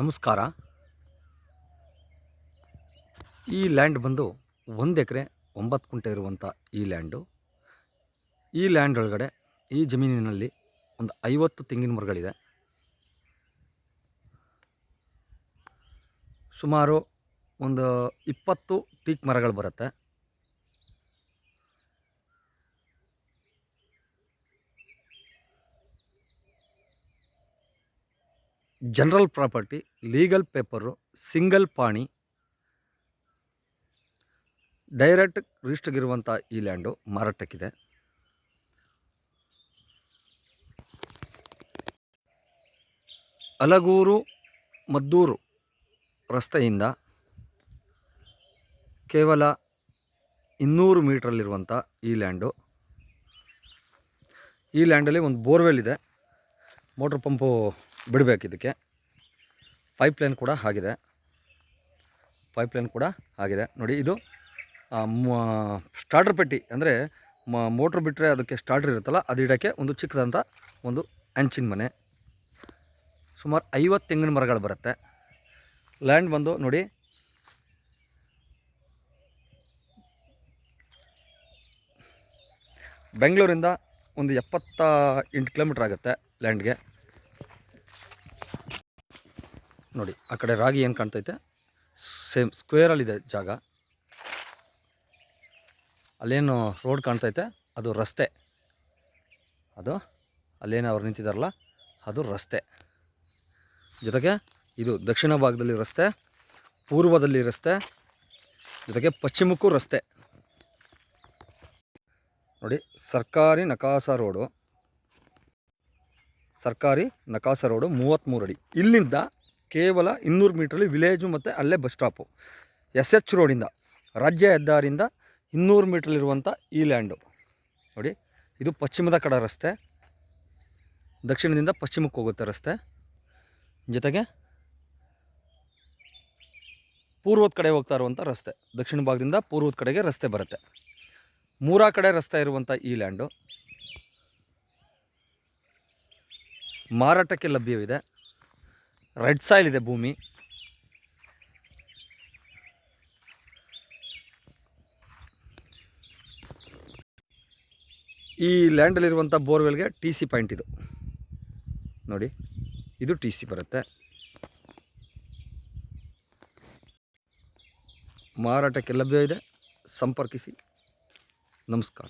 ನಮಸ್ಕಾರ. ಈ ಲ್ಯಾಂಡ್ ಬಂದು ಒಂದು ಎಕರೆ ಒಂಬತ್ತು ಕುಂಟೆ ಇರುವಂಥ ಈ ಲ್ಯಾಂಡು. ಈ ಲ್ಯಾಂಡ್ ಒಳಗಡೆ ಈ ಜಮೀನಿನಲ್ಲಿ ಒಂದು ಐವತ್ತು ತೆಂಗಿನ ಮರಗಳಿದೆ. ಸುಮಾರು ಒಂದು ಇಪ್ಪತ್ತು ಟೀಕ್ ಮರಗಳು ಬರುತ್ತೆ. General property, legal paper, single ಪಾಣಿ, ಡೈರೆಕ್ಟ್ ರಿಜಿಸ್ಟರ್ಗಿರುವಂಥ ಈ ಲ್ಯಾಂಡು ಮಾರಾಟಕ್ಕಿದೆ. ಅಲಗೂರು, ಮದ್ದೂರು ರಸ್ತೆಯಿಂದ ಕೇವಲ ಇನ್ನೂರು ಮೀಟ್ರಲ್ಲಿರುವಂಥ ಈ ಲ್ಯಾಂಡು. ಈ ಲ್ಯಾಂಡಲ್ಲಿ ಒಂದು ಬೋರ್ವೆಲ್ ಇದೆ. ಮೋಟ್ರ್ ಪಂಪು ಬಿಡಬೇಕು ಇದಕ್ಕೆ. ಪೈಪ್ಲೈನ್ ಕೂಡ ಆಗಿದೆ. ಪೈಪ್ಲೈನ್ ಕೂಡ ಆಗಿದೆ. ನೋಡಿ ಇದು ಸ್ಟಾರ್ಟರ್ ಪೆಟ್ಟಿ ಅಂದರೆ ಮೋಟ್ರ್ ಬಿಟ್ಟರೆ ಅದಕ್ಕೆ ಸ್ಟಾರ್ಟರ್ ಇರುತ್ತಲ್ಲ, ಅದು ಇಡೋಕ್ಕೆ ಒಂದು ಚಿಕ್ಕದಂಥ ಒಂದು ಹಂಚಿನ ಮನೆ. ಸುಮಾರು ಐವತ್ತು ತೆಂಗಿನ ಮರಗಳು ಬರುತ್ತೆ. ಲ್ಯಾಂಡ್ ಬಂದು ನೋಡಿ, ಬೆಂಗಳೂರಿಂದ ಒಂದು ಎಪ್ಪತ್ತ ಎಂಟು ಕಿಲೋಮೀಟ್ರ್ ಆಗುತ್ತೆ ಲ್ಯಾಂಡ್ಗೆ ನೋಡಿ, ಆ ಕಡೆ ರಾಗಿ ಏನು ಕಾಣ್ತೈತೆ? ಸೇಮ್ ಸ್ಕ್ವೇರಲ್ಲಿದೆ ಜಾಗ. ಅಲ್ಲೇನು ರೋಡ್ ಕಾಣ್ತೈತೆ? ಅದು ರಸ್ತೆ. ಅದು ಅಲ್ಲೇನು ಅವ್ರು ನಿಂತಿದ್ದಾರಲ್ಲ ಅದು ರಸ್ತೆ. ಜೊತೆಗೆ ಇದು ದಕ್ಷಿಣ ಭಾಗದಲ್ಲಿ ರಸ್ತೆ, ಪೂರ್ವದಲ್ಲಿ ರಸ್ತೆ, ಜೊತೆಗೆ ಪಶ್ಚಿಮಕ್ಕೂ ರಸ್ತೆ. ನೋಡಿ, ಸರ್ಕಾರಿ ನಕಾಸ ರೋಡು ಸರ್ಕಾರಿ ನಕಾಸ ರೋಡು ಮೂವತ್ತ್ಮೂರು ಅಡಿ. ಇಲ್ಲಿಂದ ಕೇವಲ ಇನ್ನೂರು ಮೀಟ್ರಲ್ಲಿ ವಿಲೇಜು ಮತ್ತು ಅಲ್ಲೇ ಬಸ್ ಸ್ಟಾಪು. ಎಸ್ ಎಚ್ ರೋಡಿಂದ, ರಾಜ್ಯ ಹೆದ್ದಾರಿಯಿಂದ ಇನ್ನೂರು ಮೀಟ್ರಲ್ಲಿರುವಂಥ ಈ ಲ್ಯಾಂಡು. ನೋಡಿ, ಇದು ಪಶ್ಚಿಮದ ಕಡೆ ರಸ್ತೆ. ದಕ್ಷಿಣದಿಂದ ಪಶ್ಚಿಮಕ್ಕೆ ಹೋಗುತ್ತೆ ರಸ್ತೆ. ಜೊತೆಗೆ ಪೂರ್ವದ ಕಡೆ ಹೋಗ್ತಾ ಇರುವಂಥ ರಸ್ತೆ. ದಕ್ಷಿಣ ಭಾಗದಿಂದ ಪೂರ್ವದ ಕಡೆಗೆ ರಸ್ತೆ ಬರುತ್ತೆ. ಮೂರ ಕಡೆ ರಸ್ತೆ ಇರುವಂಥ ಈ ಲ್ಯಾಂಡು. ಮಾರಾಟಕ್ಕೆ ಲಭ್ಯವಿದೆ. ರೆಡ್ ಸಾಯಿಲ್ ಇದೆ ಭೂಮಿ. ಈ ಲ್ಯಾಂಡಲ್ಲಿರುವಂಥ ಬೋರ್ವೆಲ್ಗೆ ಟಿ ಸಿ ಪಾಯಿಂಟ್ ಇದು. ನೋಡಿ, ಇದು ಟಿ ಸಿ ಬರುತ್ತೆ. ಮಾರಾಟಕ್ಕೆ ಲಭ್ಯ ಇದೆ. ಸಂಪರ್ಕಿಸಿ. ನಮಸ್ಕಾರ.